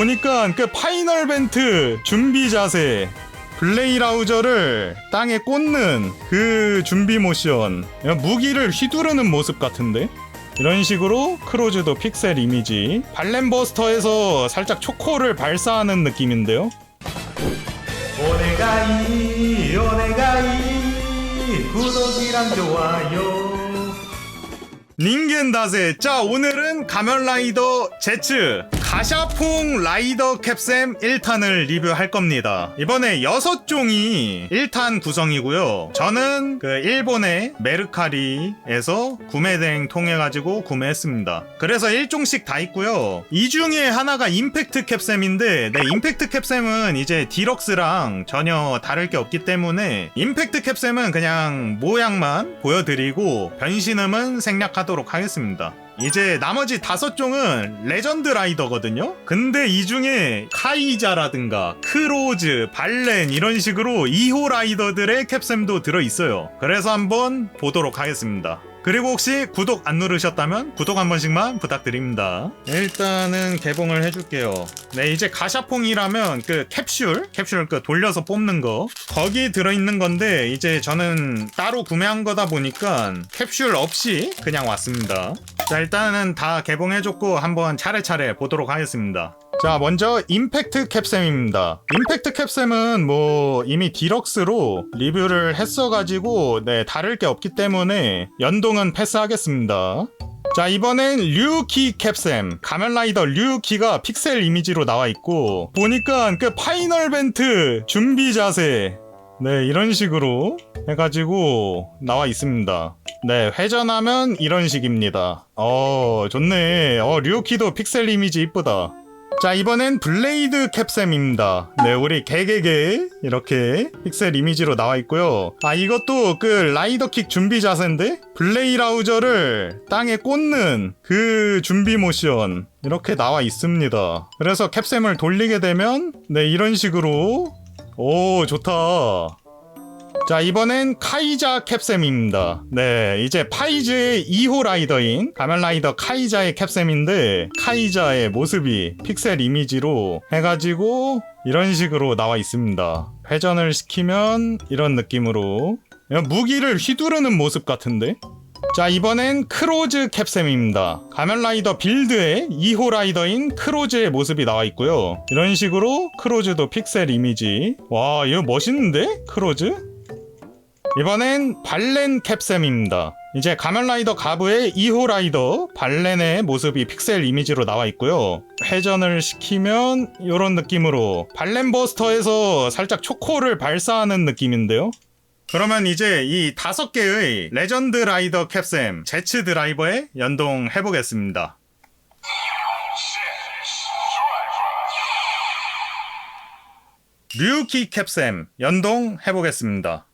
보니까 그 파이널 벤트 준비 자세. 블레이 라우저를 땅에 꽂는 그 준비 모션. 무기를 휘두르는 모습 같은데? 이런 식으로 크로즈도 픽셀 이미지. 발렌버스터에서 살짝 초코를 발사하는 느낌인데요? 오네가이 오네가이. 구독이랑 좋아요 닌겐 다세. 자 오늘은 가면라이더 제츠 가샤퐁 라이더 캡셈 1탄을 리뷰할 겁니다. 이번에 6종이 1탄 구성이고요. 저는 그 일본의 메르카리에서 구매대행 통해 가지고 구매했습니다. 그래서 1종씩 다 있고요. 이 중에 하나가 임팩트 캡셈인데 네 임팩트 캡셈은 이제 디럭스랑 전혀 다를 게 없기 때문에 임팩트 캡셈은 그냥 모양만 보여드리고 변신음은 생략하도록 하겠습니다 이제 나머지 다섯 종은 레전드 라이더거든요. 근데 이 중에 카이자라든가 크로즈, 발렌 이런 식으로 2호 라이더들의 캡셈도 들어 있어요. 그래서 한번 보도록 하겠습니다. 그리고 혹시 구독 안 누르셨다면 구독 한 번씩만 부탁드립니다. 일단은 개봉을 해줄게요. 네, 이제 가샤퐁이라면 그 캡슐, 캡슐 그 돌려서 뽑는 거 거기 들어있는 건데 이제 저는 따로 구매한 거다 보니까 캡슐 없이 그냥 왔습니다. 자, 일단은 다 개봉해줬고 한번 차례차례 보도록 하겠습니다. 자, 먼저 임팩트 캡셈입니다. 임팩트 캡셈은 뭐 이미 디럭스로 리뷰를 했어가지고 네 다를 게 없기 때문에 연동은 패스하겠습니다. 자 이번엔 류키 캡셈. 가면라이더 류키가 픽셀 이미지로 나와 있고 보니까 그 파이널 벤트 준비 자세. 네 이런 식으로 해가지고 나와 있습니다. 네 회전하면 이런 식입니다. 어 좋네. 어 류키도 픽셀 이미지 이쁘다 자 이번엔 블레이드 캡셈입니다. 네 우리 개개개 이렇게 픽셀 이미지로 나와 있고요. 아 이것도 그 라이더킥 준비 자세인데? 블레이 라우저를 땅에 꽂는 그 준비 모션 이렇게 나와 있습니다. 그래서 캡셈을 돌리게 되면 네 이런 식으로. 오 좋다 자 이번엔 카이자 캡셈입니다. 네 이제 파이즈의 2호 라이더인 가면라이더 카이자의 캡셈인데 카이자의 모습이 픽셀 이미지로 해가지고 이런 식으로 나와 있습니다. 회전을 시키면 이런 느낌으로. 무기를 휘두르는 모습 같은데? 자 이번엔 크로즈 캡셈입니다. 가면라이더 빌드의 2호 라이더인 크로즈의 모습이 나와 있고요. 이런 식으로 크로즈도 픽셀 이미지. 와 이거 멋있는데? 크로즈? 이번엔 발렌 캡셈입니다. 이제 가면라이더 가브의 2호 라이더 발렌의 모습이 픽셀 이미지로 나와 있고요. 회전을 시키면 이런 느낌으로 발렌버스터에서 살짝 초코를 발사하는 느낌인데요. 그러면 이제 이 다섯 개의 레전드 라이더 캡셈 제츠 드라이버에 연동해 보겠습니다. 류키 캡셈 연동해 보겠습니다.「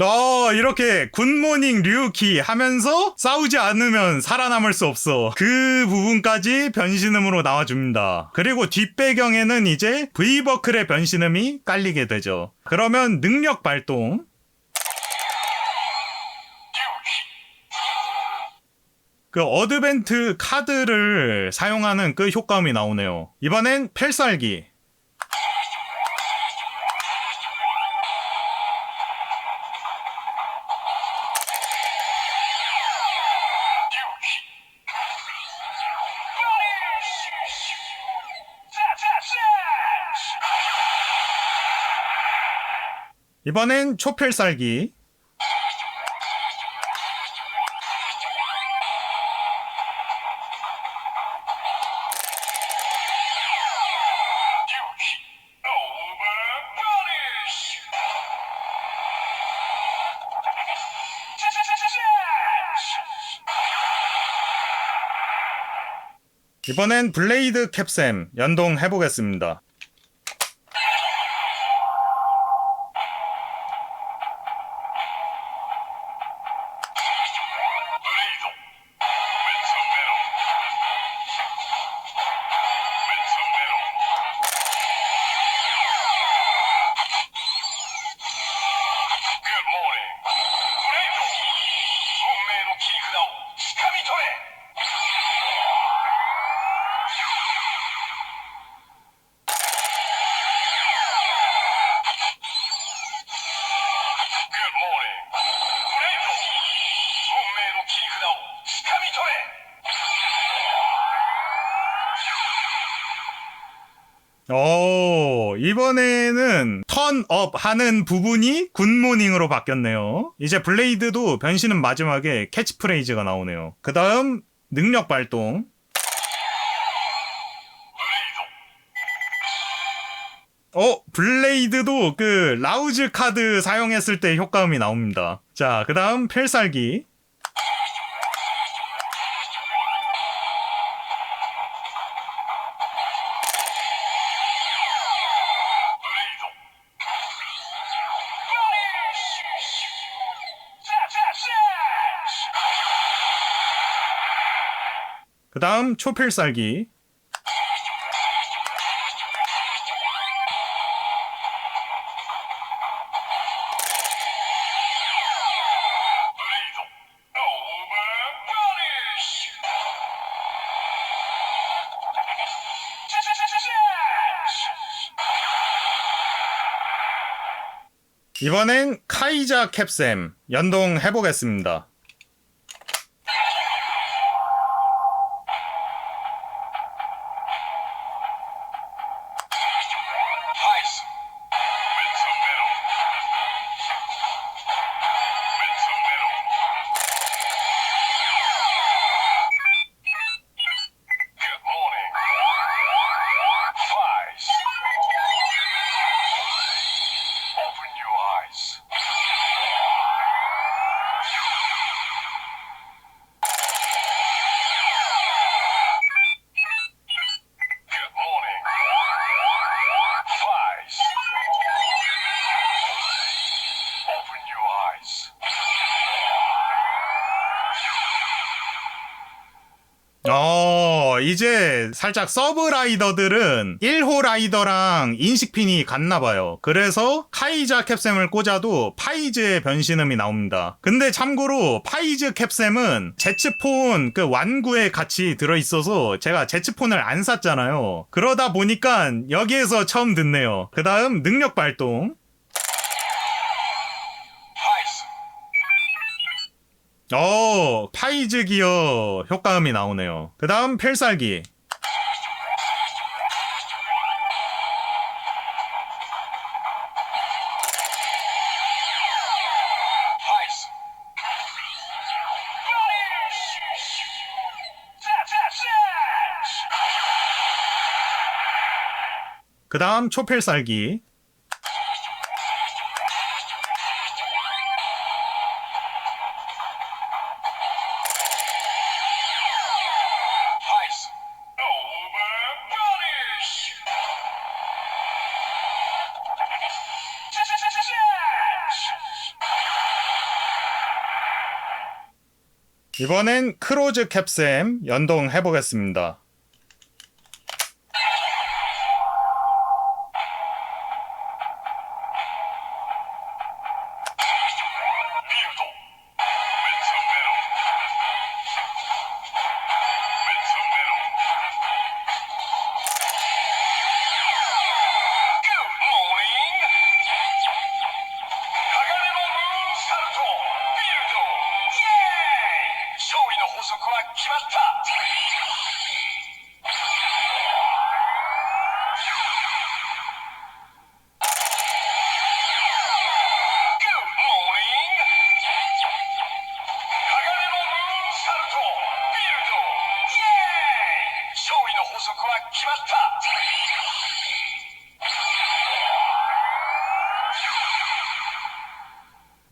너 이렇게 굿모닝 류키 하면서 싸우지 않으면 살아남을 수 없어. 그 부분까지 변신음으로 나와줍니다. 그리고 뒷배경에는 이제 V버클의 변신음이 깔리게 되죠. 그러면 능력 발동. 그 어드벤트 카드를 사용하는 그 효과음이 나오네요. 이번엔 필살기. 이번엔 초필살기. 이번엔 블레이드 캡셈 연동해보겠습니다. 오, 이번에는 턴업 하는 부분이 굿모닝으로 바뀌었네요. 이제 블레이드도 변신은 마지막에 캐치프레이즈가 나오네요. 그 다음, 능력 발동. 어, 블레이드도 그 라우즈 카드 사용했을 때 효과음이 나옵니다. 자, 그 다음, 필살기. 다음 초필살기. 이번엔 카이자 캡셈 연동해 보겠습니다. 이제 살짝 서브 라이더들은 1호 라이더랑 인식핀이 같나 봐요. 그래서 카이자 캡셈을 꽂아도 파이즈의 변신음이 나옵니다. 근데 참고로 파이즈 캡셈은 제츠폰 그 완구에 같이 들어있어서 제가 제츠폰을 안 샀잖아요. 그러다 보니까 여기에서 처음 듣네요. 그 다음 능력 발동. 어, 파이즈 기어 효과음이 나오네요. 그 다음 필살기. 그 다음 초필살기. 이번엔 크로즈 캡셈 연동해 보겠습니다.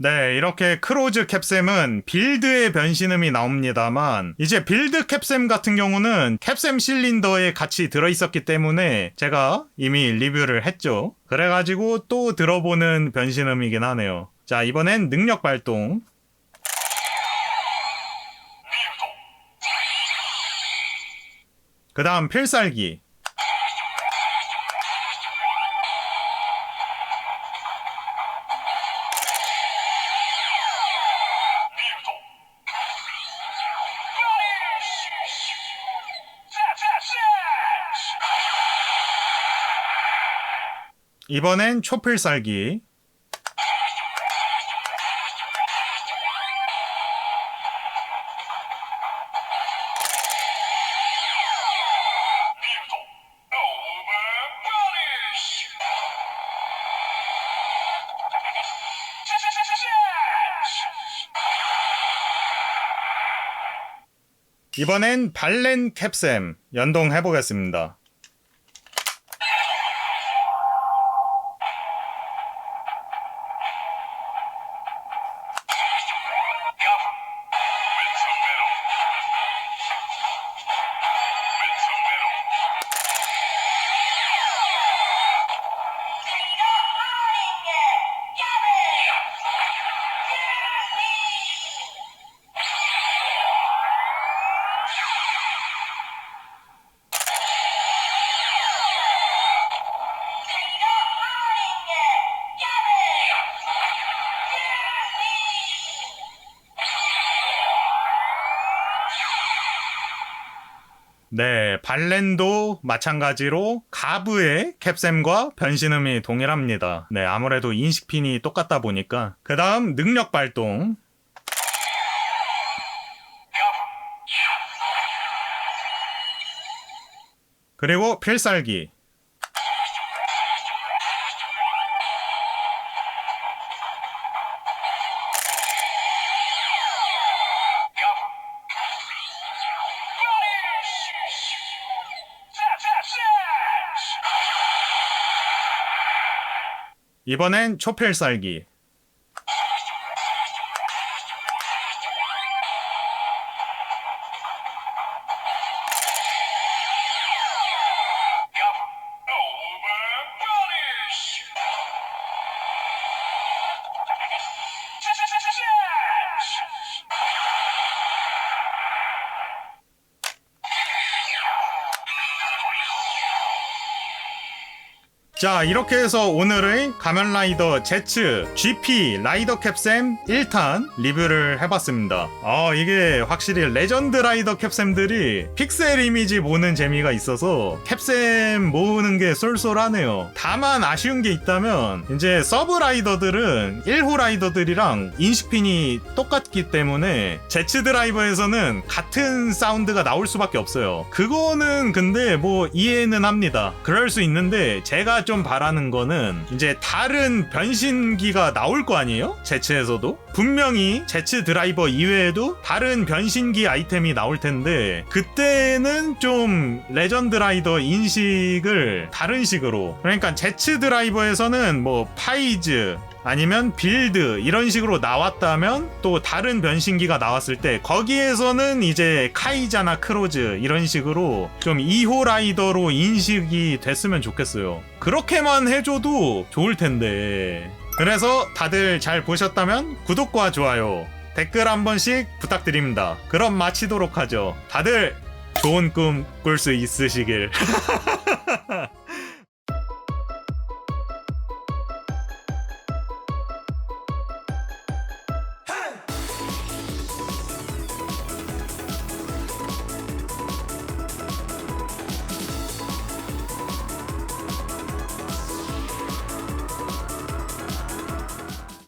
네, 이렇게 크로즈 캡셈은 빌드의 변신음이 나옵니다만 이제 빌드 캡셈 같은 경우는 캡셈 실린더에 같이 들어있었기 때문에 제가 이미 리뷰를 했죠. 그래가지고 또 들어보는 변신음이긴 하네요. 자, 이번엔 능력 발동. 그 다음 필살기. 이번엔 초필살기. 이번엔 발렌 캡셈 연동해 보겠습니다. 네, 발렌도 마찬가지로 가브의 캡셈과 변신음이 동일합니다. 네, 아무래도 인식핀이 똑같다 보니까. 그 다음 능력 발동. 그리고 필살기. 이번엔 초필살기. 자, 이렇게 해서 오늘의 가면라이더 제츠 GP 라이더 캡셈 1탄 리뷰를 해봤습니다. 아, 이게 확실히 레전드 라이더 캡셈들이 픽셀 이미지 모으는 재미가 있어서 캡셈 모으는 게 쏠쏠하네요. 다만 아쉬운 게 있다면 이제 서브 라이더들은 1호 라이더들이랑 인식핀이 똑같기 때문에 제츠 드라이버에서는 같은 사운드가 나올 수밖에 없어요. 그거는 근데 뭐 이해는 합니다. 그럴 수 있는데 제가 좀 바라는 거는 이제 다른 변신기가 나올 거 아니에요? 제츠에서도 분명히 제츠 드라이버 이외에도 다른 변신기 아이템이 나올 텐데 그때는 좀 레전드 라이더 인식을 다른 식으로 그러니까 제츠 드라이버에서는 뭐 파이즈 아니면 빌드 이런 식으로 나왔다면 또 다른 변신기가 나왔을 때 거기에서는 이제 카이자나 크로즈 이런 식으로 좀 2호 라이더로 인식이 됐으면 좋겠어요. 그렇게만 해줘도 좋을 텐데. 그래서 다들 잘 보셨다면 구독과 좋아요, 댓글 한 번씩 부탁드립니다. 그럼 마치도록 하죠. 다들 좋은 꿈 꿀 수 있으시길.